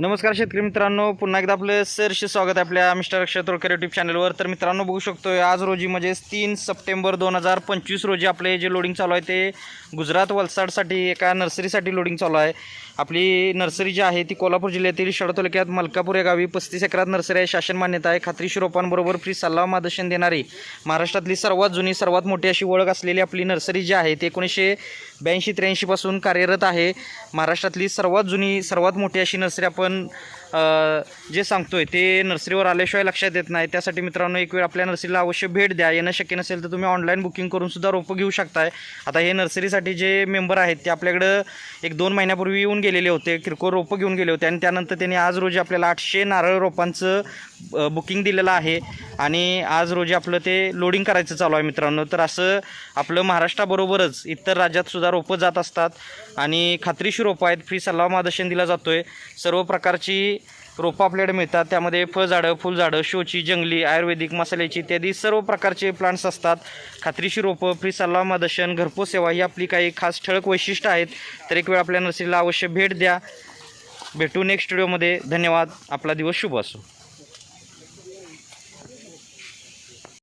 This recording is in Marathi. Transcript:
नमस्कार शेतकरी मित्रांनो पुन्हा एकदा आपलं सरशी स्वागत आहे आपल्या मिस्टर अक्षय तोडकर यूट्यूब चॅनलवर तर मित्रांनो बघू शकतोय आज रोजी म्हणजेच तीन सप्टेंबर दोन हजार पंचवीस रोजी आपले जे लोडिंग चालू आहे ते गुजरात वलसाडसाठी एका नर्सरीसाठी लोडिंग चालू आहे. आपली नर्सरी जी आहे ती कोल्हापूर जिल्ह्यातील शहर तालुक्यात मलकापूर या गावी पस्तीस एकरात नर्सरी आहे. शासन मान्यता आहे खात्रीशी रोपांबरोबर फ्री सल्ला मार्गदर्शन देणारी महाराष्ट्रातली सर्वात जुनी सर्वात मोठी अशी ओळख असलेली आपली नर्सरी जी आहे ती एकोणीसशे ब्याऐंशी त्र्याऐंशीपासून कार्यरत आहे. महाराष्ट्रातली सर्वात जुनी सर्वात मोठी अशी नर्सरी आपण जे सांगतो आहे ते नर्सरीवर आल्याशिवाय लक्षात येत नाही. त्यासाठी मित्रांनो एक वेळ आपल्या नर्सरीला अवश्य भेट द्या. येणं शक्य नसेल तर तुम्ही ऑनलाईन बुकिंग करूनसुद्धा रोपं घेऊ शकताय. आता हे नर्सरीसाठी जे मेंबर आहेत ते आपल्याकडं एक दोन महिन्यापूर्वी येऊन गेलेले होते. किरकोळ रोपं घेऊन गेले होते. आणि त्यानंतर त्यांनी आज रोजी आपल्याला आठशे नारळ रोपांचं बुकिंग दिलेलं आहे. आणि आज रोजी आपलं ते लोडिंग करायचं चालू आहे मित्रांनो. तर असं आपलं महाराष्ट्राबरोबरच इतर राज्यातसुद्धा रोपं जात असतात आणि खात्रीशीर रोपं आहेत. फ्री सल्ला मार्गदर्शन दिला जातो आहे सर्व प्रकारची रोपं आपल्याकडे मिळतात. त्यामध्ये फळझाडं फुलझाडं शोची जंगली आयुर्वेदिक मसाल्याची इत्यादी सर्व प्रकारचे प्लांट्स असतात. खात्रीशी रोपं फ्री सल्ला मार्गदर्शन घरपोच सेवा ही आपली काही खास ठळक वैशिष्ट्य आहेत. तर एक वेळ आपल्या नर्सरीला अवश्य भेट द्या. भेटू नेक्स्ट व्हिडिओमध्ये धन्यवाद. आपला दिवस शुभ असो.